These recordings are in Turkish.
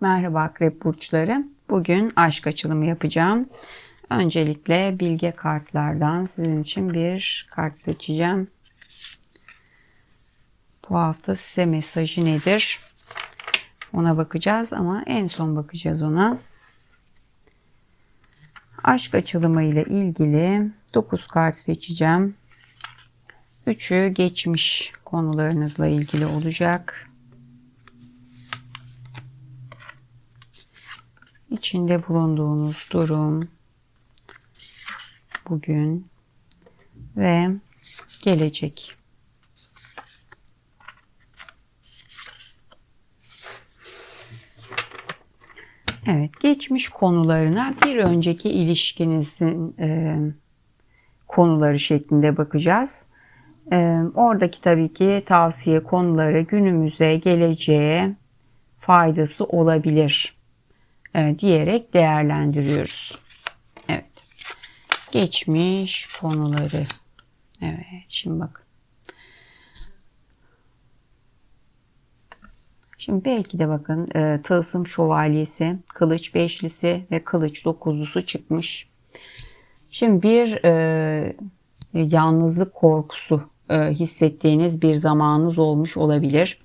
Merhaba Akrep Burçları. Bugün aşk açılımı yapacağım. Öncelikle bilge kartlardan sizin için bir kart seçeceğim. Bu hafta size mesajı nedir? Ona bakacağız ama en son bakacağız ona. Aşk açılımı ile ilgili 9 kart seçeceğim. Üçü geçmiş konularınızla ilgili olacak. İçinde bulunduğunuz durum bugün ve gelecek. Evet, geçmiş konularına bir önceki ilişkinizin e, konuları şeklinde bakacağız. E, oradaki tabii ki tavsiye konuları günümüze, geleceğe faydası olabilir diyerek değerlendiriyoruz. Evet. Geçmiş konuları. Evet. Şimdi bakın. Şimdi belki de bakın e, tılsım şövalyesi, kılıç beşlisi ve kılıç dokuzlusu çıkmış. Şimdi bir e, yalnızlık korkusu e, hissettiğiniz bir zamanınız olmuş olabilir.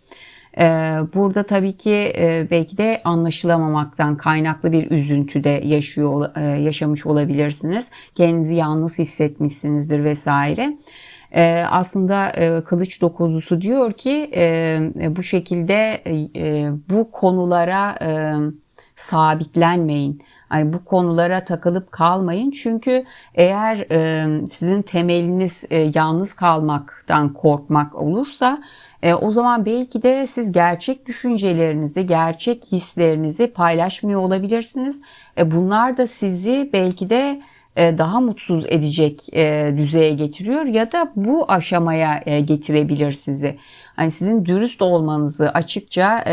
Ee, burada tabii ki e, belki de anlaşılamamaktan kaynaklı bir üzüntüde yaşıyor e, yaşamış olabilirsiniz. Kendinizi yalnız hissetmişsinizdir vesaire. Ee, aslında e, kılıç dokuzusu diyor ki bu şekilde bu konulara sabitlenmeyin. Yani bu konulara takılıp kalmayın. Çünkü eğer sizin temeliniz yalnız kalmaktan korkmak olursa e, o zaman belki de siz gerçek düşüncelerinizi, gerçek hislerinizi paylaşmıyor olabilirsiniz. E, bunlar da sizi belki de e, daha mutsuz edecek e, düzeye getiriyor ya da bu aşamaya e, getirebilir sizi. Hani sizin dürüst olmanızı açıkça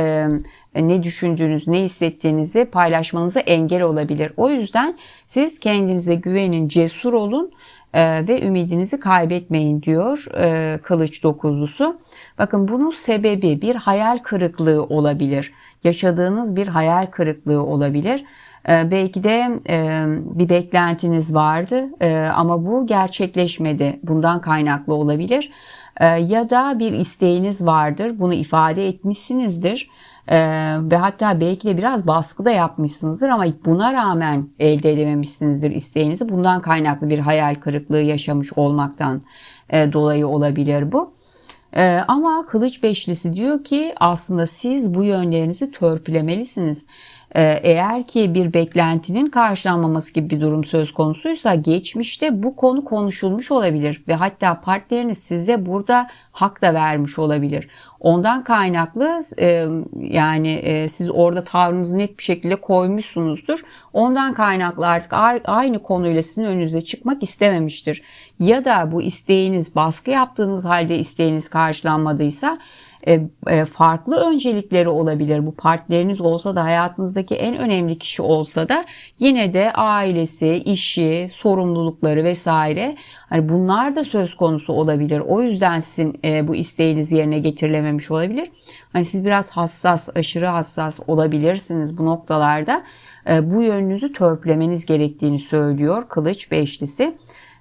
ne düşündüğünüz, ne hissettiğinizi paylaşmanıza engel olabilir. O yüzden siz kendinize güvenin, cesur olun e, ve ümidinizi kaybetmeyin diyor e, kılıç dokuzlusu. Bakın bunun sebebi bir hayal kırıklığı olabilir. Yaşadığınız bir hayal kırıklığı olabilir. E, belki de e, bir beklentiniz vardı e, ama bu gerçekleşmedi. Bundan kaynaklı olabilir. E, ya da bir isteğiniz vardır. Bunu ifade etmişsinizdir ee, ve hatta belki de biraz baskı da yapmışsınızdır ama buna rağmen elde edememişsinizdir isteğinizi. Bundan kaynaklı bir hayal kırıklığı yaşamış olmaktan e, dolayı olabilir bu. Ee, ama kılıç beşlisi diyor ki aslında siz bu yönlerinizi törpülemelisiniz. Ee, eğer ki bir beklentinin karşılanmaması gibi bir durum söz konusuysa geçmişte bu konu konuşulmuş olabilir ve hatta partneriniz size burada hak da vermiş olabilir. Ondan kaynaklı e, yani e, siz orada tavrınızı net bir şekilde koymuşsunuzdur. Ondan kaynaklı artık aynı konuyla sizin önünüze çıkmak istememiştir. Ya da bu isteğiniz baskı yaptığınız halde isteğiniz karşılanmadıysa farklı öncelikleri olabilir. Bu partneriniz olsa da hayatınızdaki en önemli kişi olsa da yine de ailesi, işi, sorumlulukları vesaire hani bunlar da söz konusu olabilir. O yüzden sizin e, bu isteğiniz yerine getirilememiş olabilir. Hani siz biraz hassas, aşırı hassas olabilirsiniz bu noktalarda. Bu yönünüzü törpülemeniz gerektiğini söylüyor Kılıç Beşlisi.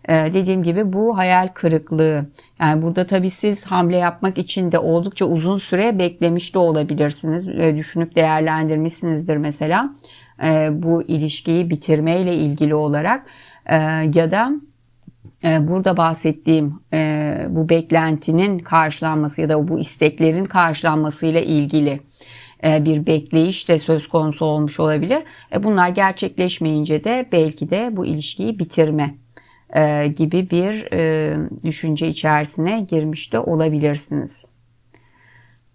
Ee, dediğim gibi bu hayal kırıklığı. Yani burada tabii siz hamle yapmak için de oldukça uzun süre beklemiş de olabilirsiniz. Düşünüp değerlendirmişsinizdir mesela ee, bu ilişkiyi bitirmeyle ilgili olarak ee, ya da e, burada bahsettiğim e, bu beklentinin karşılanması ya da bu isteklerin karşılanmasıyla ilgili e, bir bekleyiş de söz konusu olmuş olabilir. Bunlar gerçekleşmeyince de belki de bu ilişkiyi bitirme e, gibi bir e, düşünce içerisine girmiş de olabilirsiniz.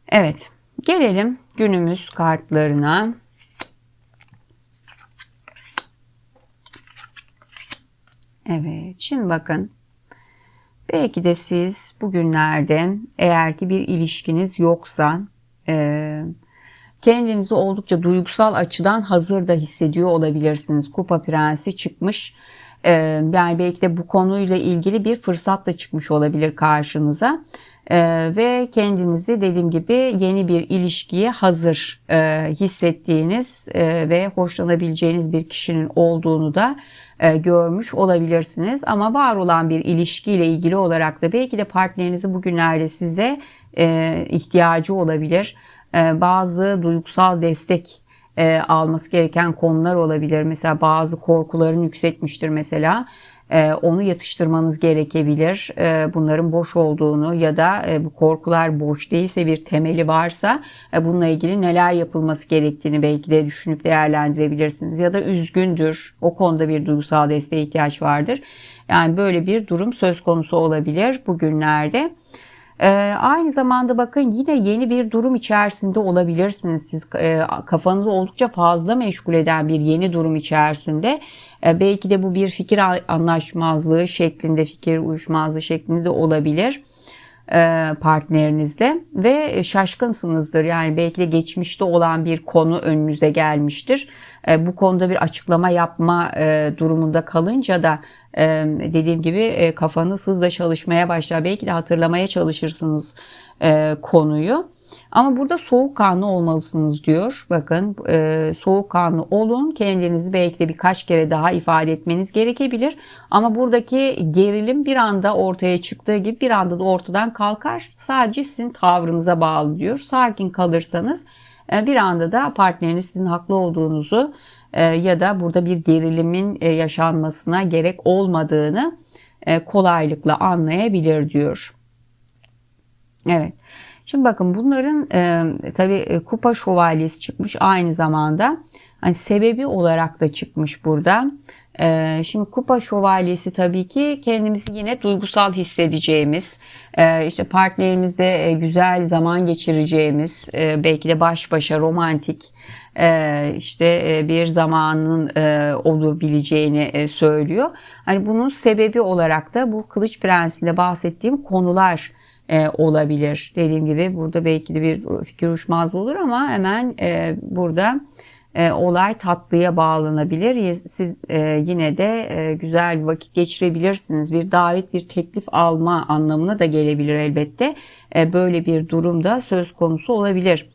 Evet, gelelim günümüz kartlarına. Evet, şimdi bakın. Belki de siz bugünlerde eğer ki bir ilişkiniz yoksa e, kendinizi oldukça duygusal açıdan hazır da hissediyor olabilirsiniz. Kupa prensi çıkmış E, yani belki de bu konuyla ilgili bir fırsat da çıkmış olabilir karşınıza. Ee, ve kendinizi dediğim gibi yeni bir ilişkiye hazır e, hissettiğiniz e, ve hoşlanabileceğiniz bir kişinin olduğunu da e, görmüş olabilirsiniz. Ama var olan bir ilişkiyle ilgili olarak da belki de partnerinizi bugünlerde size ihtiyacı olabilir. Bazı duygusal destek e, alması gereken konular olabilir. Mesela bazı korkuların yüksekmiştir mesela. E, onu yatıştırmanız gerekebilir. E, bunların boş olduğunu ya da e, bu korkular boş değilse bir temeli varsa bununla ilgili neler yapılması gerektiğini belki de düşünüp değerlendirebilirsiniz. Ya da üzgündür. O konuda bir duygusal desteğe ihtiyaç vardır. Yani böyle bir durum söz konusu olabilir bugünlerde. Ee, aynı zamanda bakın yine yeni bir durum içerisinde olabilirsiniz. Siz e, kafanızı oldukça fazla meşgul eden bir yeni durum içerisinde. E, belki de bu bir fikir anlaşmazlığı şeklinde, fikir uyuşmazlığı şeklinde de olabilir e, partnerinizle ve şaşkınsınızdır. Yani belki de geçmişte olan bir konu önünüze gelmiştir. E, bu konuda bir açıklama yapma e, durumunda kalınca da dediğim gibi kafanız hızla çalışmaya başlar. Belki de hatırlamaya çalışırsınız konuyu. Ama burada soğukkanlı olmalısınız diyor. Bakın e, soğukkanlı olun. Kendinizi belki de birkaç kere daha ifade etmeniz gerekebilir. Ama buradaki gerilim bir anda ortaya çıktığı gibi bir anda da ortadan kalkar. Sadece sizin tavrınıza bağlı diyor. Sakin kalırsanız e, bir anda da partneriniz sizin haklı olduğunuzu e, ya da burada bir gerilimin e, yaşanmasına gerek olmadığını e, kolaylıkla anlayabilir diyor. Evet. Şimdi bakın bunların e, tabii e, kupa şövalyesi çıkmış aynı zamanda. Hani sebebi olarak da çıkmış burada. E, şimdi kupa şövalyesi tabii ki kendimizi yine duygusal hissedeceğimiz, e, işte partnerimizde e, güzel zaman geçireceğimiz, e, belki de baş başa romantik e, işte e, bir zamanın e, olabileceğini e, söylüyor. Hani bunun sebebi olarak da bu Kılıç Prensi'nde bahsettiğim konular e, olabilir. Dediğim gibi burada belki de bir fikir uçmaz olur ama hemen e, burada e, olay tatlıya bağlanabilir. Siz e, yine de e, güzel bir vakit geçirebilirsiniz. Bir davet, bir teklif alma anlamına da gelebilir elbette. E, böyle bir durumda söz konusu olabilir.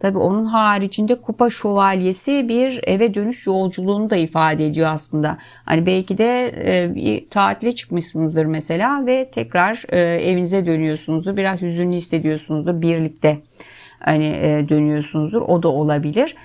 Tabi onun haricinde kupa şövalyesi bir eve dönüş yolculuğunu da ifade ediyor aslında. Hani belki de e, bir tatile çıkmışsınızdır mesela ve tekrar e, evinize dönüyorsunuzdur. Biraz hüzünlü hissediyorsunuzdur birlikte hani e, dönüyorsunuzdur. O da olabilir.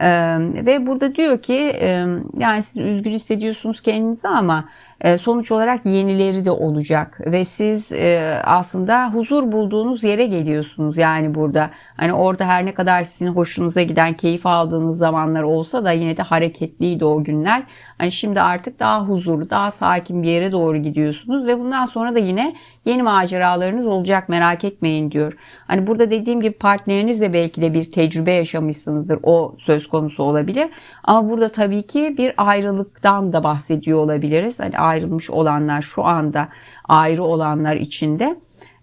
Ee, ve burada diyor ki e, yani siz üzgün hissediyorsunuz kendinizi ama e, sonuç olarak yenileri de olacak ve siz e, aslında huzur bulduğunuz yere geliyorsunuz yani burada. Hani orada her ne kadar sizin hoşunuza giden keyif aldığınız zamanlar olsa da yine de hareketliydi o günler. Hani şimdi artık daha huzurlu daha sakin bir yere doğru gidiyorsunuz ve bundan sonra da yine yeni maceralarınız olacak merak etmeyin diyor. Hani burada dediğim gibi partnerinizle belki de bir tecrübe yaşamışsınızdır o söz konusu olabilir. Ama burada tabii ki bir ayrılıktan da bahsediyor olabiliriz. Hani ayrılmış olanlar şu anda ayrı olanlar içinde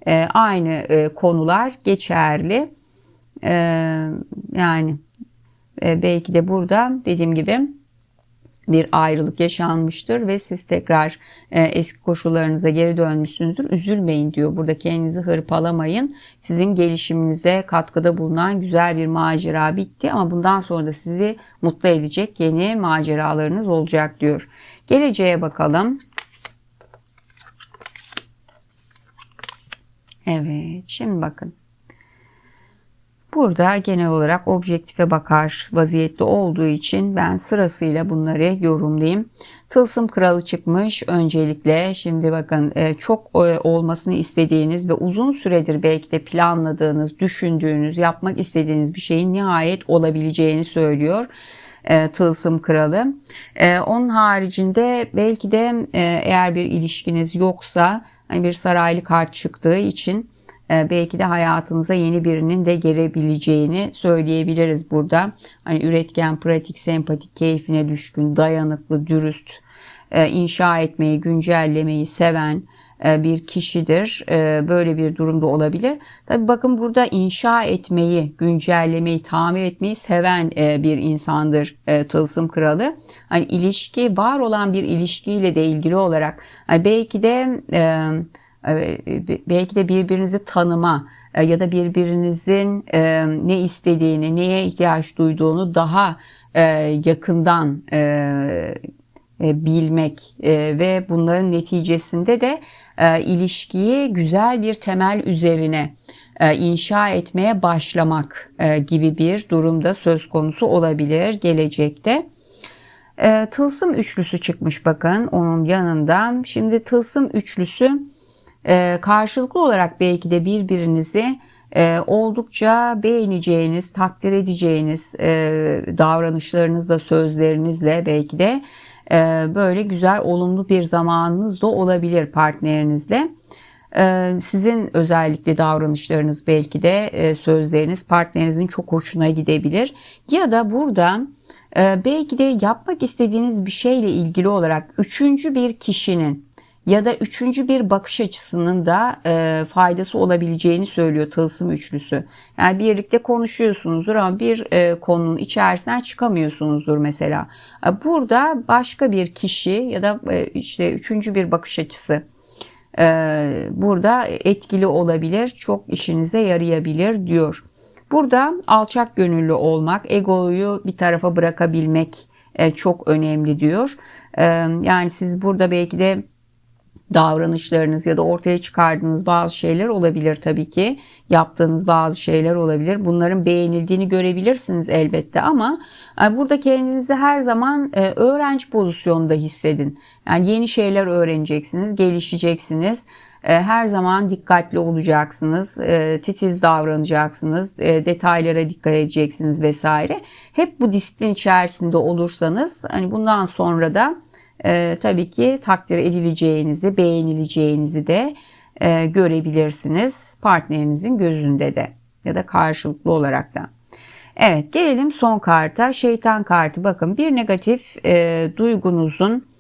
e, aynı e, konular geçerli. E, yani e, belki de burada dediğim gibi bir ayrılık yaşanmıştır ve siz tekrar e, eski koşullarınıza geri dönmüşsünüzdür. Üzülmeyin diyor. Burada kendinizi hırpalamayın. Sizin gelişiminize katkıda bulunan güzel bir macera bitti ama bundan sonra da sizi mutlu edecek yeni maceralarınız olacak diyor. Geleceğe bakalım. Evet, şimdi bakın. Burada genel olarak objektife bakar vaziyette olduğu için ben sırasıyla bunları yorumlayayım. Tılsım kralı çıkmış öncelikle. Şimdi bakın e, çok e, olmasını istediğiniz ve uzun süredir belki de planladığınız, düşündüğünüz, yapmak istediğiniz bir şeyin nihayet olabileceğini söylüyor e, tılsım kralı. Onun haricinde belki de eğer bir ilişkiniz yoksa hani bir saraylı kart çıktığı için belki de hayatınıza yeni birinin de gelebileceğini söyleyebiliriz burada. Hani üretken, pratik, sempatik, keyfine düşkün, dayanıklı, dürüst, e, inşa etmeyi, güncellemeyi seven, e, bir kişidir. E, böyle bir durumda olabilir. Tabi bakın burada inşa etmeyi, güncellemeyi, tamir etmeyi seven bir insandır Tılsım Kralı. Hani ilişki, var olan bir ilişkiyle de ilgili olarak hani belki de belki de birbirinizi tanıma ya da birbirinizin ne istediğini, neye ihtiyaç duyduğunu daha yakından e, bilmek e, ve bunların neticesinde de e, ilişkiyi güzel bir temel üzerine inşa etmeye başlamak gibi bir durumda söz konusu olabilir gelecekte. Tılsım üçlüsü çıkmış bakın onun yanında. Şimdi tılsım üçlüsü karşılıklı olarak belki de birbirinizi oldukça beğeneceğiniz, takdir edeceğiniz davranışlarınızla, sözlerinizle belki de ee, böyle güzel olumlu bir zamanınız da olabilir partnerinizle. Ee, sizin özellikle davranışlarınız belki de e, sözleriniz partnerinizin çok hoşuna gidebilir. Ya da burada e, belki de yapmak istediğiniz bir şeyle ilgili olarak üçüncü bir kişinin ya da üçüncü bir bakış açısının da e, faydası olabileceğini söylüyor tılsım üçlüsü. Yani birlikte konuşuyorsunuzdur ama bir e, konunun içerisinden çıkamıyorsunuzdur mesela. E, burada başka bir kişi ya da e, işte üçüncü bir bakış açısı e, burada etkili olabilir, çok işinize yarayabilir diyor. Burada alçak gönüllü olmak, egoyu bir tarafa bırakabilmek e, çok önemli diyor. E, yani siz burada belki de davranışlarınız ya da ortaya çıkardığınız bazı şeyler olabilir tabii ki. Yaptığınız bazı şeyler olabilir. Bunların beğenildiğini görebilirsiniz elbette ama e, burada kendinizi her zaman e, öğrenci pozisyonunda hissedin. Yani yeni şeyler öğreneceksiniz, gelişeceksiniz. E, her zaman dikkatli olacaksınız, titiz davranacaksınız, detaylara dikkat edeceksiniz vesaire. Hep bu disiplin içerisinde olursanız hani bundan sonra da e, tabii ki takdir edileceğinizi, beğenileceğinizi de e, görebilirsiniz partnerinizin gözünde de ya da karşılıklı olarak da. Evet gelelim son karta şeytan kartı bakın bir negatif e, duygunuzun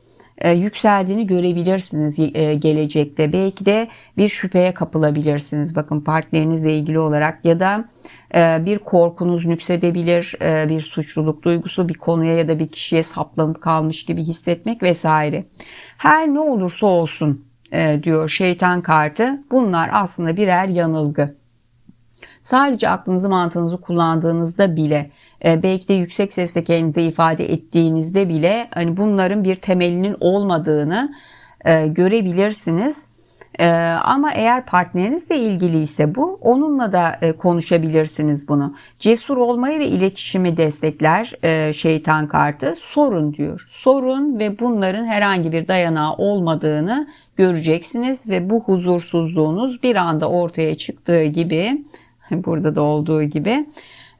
yükseldiğini görebilirsiniz e, gelecekte. Belki de bir şüpheye kapılabilirsiniz. Bakın partnerinizle ilgili olarak ya da e, bir korkunuz nüksedebilir, bir suçluluk duygusu bir konuya ya da bir kişiye saplanıp kalmış gibi hissetmek vesaire. Her ne olursa olsun diyor şeytan kartı. Bunlar aslında birer yanılgı. Sadece aklınızı mantığınızı kullandığınızda bile e, belki de yüksek sesle kendinize ifade ettiğinizde bile hani bunların bir temelinin olmadığını e, görebilirsiniz. E, ama eğer partnerinizle ilgili ise bu onunla da konuşabilirsiniz bunu. Cesur olmayı ve iletişimi destekler şeytan kartı. Sorun diyor. Sorun ve bunların herhangi bir dayanağı olmadığını göreceksiniz ve bu huzursuzluğunuz bir anda ortaya çıktığı gibi burada da olduğu gibi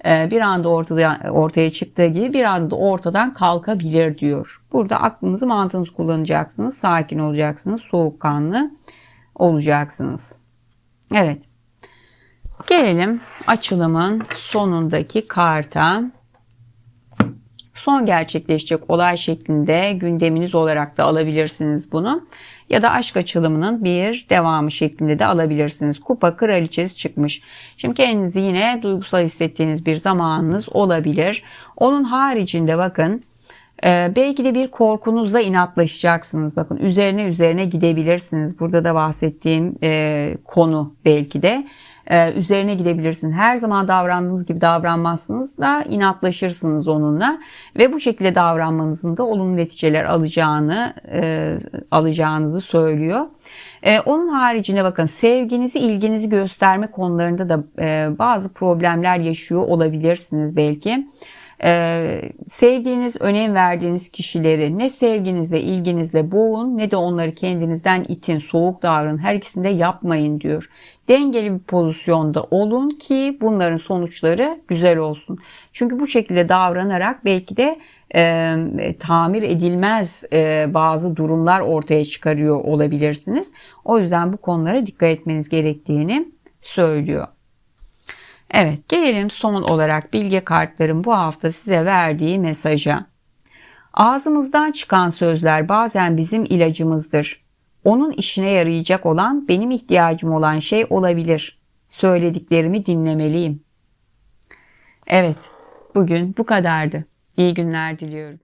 e, bir anda ortada, ortaya çıktığı gibi bir anda ortadan kalkabilir diyor. Burada aklınızı mantığınızı kullanacaksınız. Sakin olacaksınız. Soğukkanlı olacaksınız. Evet. Gelelim açılımın sonundaki karta. Son gerçekleşecek olay şeklinde gündeminiz olarak da alabilirsiniz bunu ya da aşk açılımının bir devamı şeklinde de alabilirsiniz. Kupa kraliçesi çıkmış. Şimdi kendinizi yine duygusal hissettiğiniz bir zamanınız olabilir. Onun haricinde bakın ee, belki de bir korkunuzla inatlaşacaksınız. Bakın üzerine üzerine gidebilirsiniz. Burada da bahsettiğim e, konu belki de e, üzerine gidebilirsiniz. Her zaman davrandığınız gibi davranmazsınız da inatlaşırsınız onunla ve bu şekilde davranmanızın da olumlu neticeler alacağını e, alacağınızı söylüyor. E, onun haricinde bakın sevginizi, ilginizi gösterme konularında da e, bazı problemler yaşıyor olabilirsiniz belki. Ee, sevdiğiniz, önem verdiğiniz kişileri ne sevginizle, ilginizle boğun ne de onları kendinizden itin, soğuk davranın. Her ikisini de yapmayın diyor. Dengeli bir pozisyonda olun ki bunların sonuçları güzel olsun. Çünkü bu şekilde davranarak belki de e, tamir edilmez e, bazı durumlar ortaya çıkarıyor olabilirsiniz. O yüzden bu konulara dikkat etmeniz gerektiğini söylüyor. Evet gelelim son olarak bilge kartların bu hafta size verdiği mesaja. Ağzımızdan çıkan sözler bazen bizim ilacımızdır. onun işine yarayacak olan benim ihtiyacım olan şey olabilir. Söylediklerimi dinlemeliyim. Evet, bugün bu kadardı. İyi günler diliyorum.